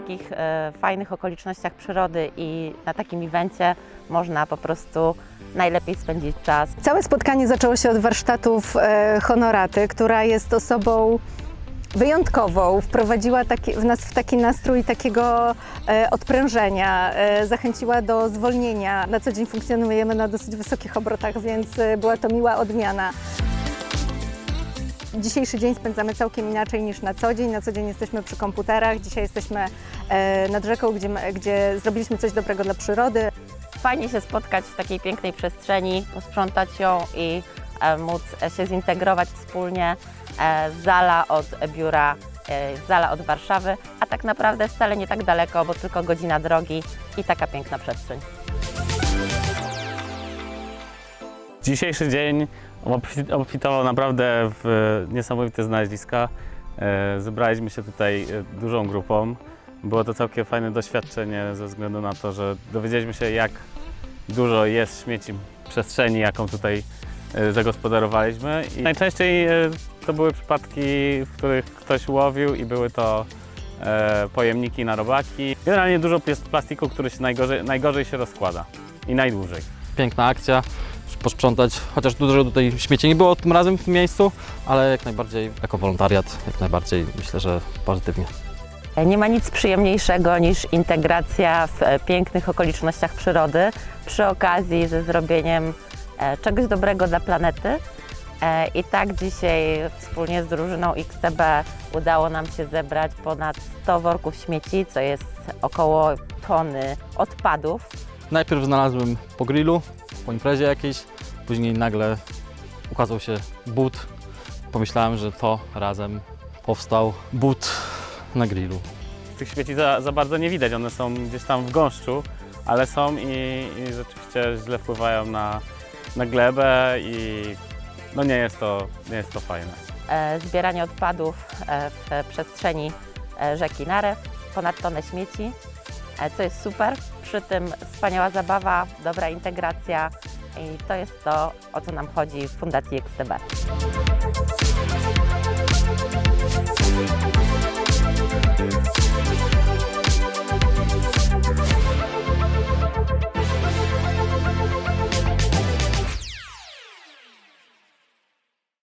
takich e, fajnych okolicznościach przyrody i na takim evencie można po prostu najlepiej spędzić czas. Całe spotkanie zaczęło się od warsztatów e, Honoraty, która jest osobą wyjątkową, wprowadziła taki, w nas w taki nastrój takiego e, odprężenia, e, zachęciła do zwolnienia. Na co dzień funkcjonujemy na dosyć wysokich obrotach, więc e, była to miła odmiana. Dzisiejszy dzień spędzamy całkiem inaczej niż na co dzień. Na co dzień jesteśmy przy komputerach, dzisiaj jesteśmy e, nad rzeką, gdzie, gdzie zrobiliśmy coś dobrego dla przyrody. Fajnie się spotkać w takiej pięknej przestrzeni, posprzątać ją i e, móc się zintegrować wspólnie e, z Zala od biura, Zala od Warszawy, a tak naprawdę wcale nie tak daleko, bo tylko godzina drogi i taka piękna przestrzeń. Dzisiejszy dzień obfi- obfitował naprawdę w niesamowite znaleziska. E, Zebraliśmy się tutaj e, dużą grupą. Było to całkiem fajne doświadczenie ze względu na to, że dowiedzieliśmy się jak dużo jest śmieci przestrzeni, jaką tutaj e, zagospodarowaliśmy. I najczęściej to były przypadki, w których ktoś łowił i były to pojemniki na robaki. Generalnie dużo jest plastiku, który się najgorzej, najgorzej się rozkłada i najdłużej. piękna akcja, posprzątać, chociaż dużo tutaj śmieci nie było tym razem w tym miejscu, ale jak najbardziej jako wolontariat, jak najbardziej myślę, że pozytywnie. Nie ma nic przyjemniejszego niż integracja w pięknych okolicznościach przyrody przy okazji ze zrobieniem e, czegoś dobrego dla planety. E, I tak dzisiaj wspólnie z drużyną XTB udało nam się zebrać ponad 100 worków śmieci, co jest około tony odpadów. Najpierw znalazłem po grillu, po imprezie jakiejś, później nagle ukazał się but. Pomyślałem, że to razem powstał but na grillu. tych śmieci za, za bardzo nie widać, one są gdzieś tam w gąszczu, ale są i, i rzeczywiście źle wpływają na, na glebę i no nie jest to, nie jest to fajne. E, Zbieranie odpadów e, w przestrzeni e, rzeki Narew, ponad tonę śmieci, e, co jest super. Przy tym wspaniała zabawa, dobra integracja i to jest to, o co nam chodzi w Fundacji XTB.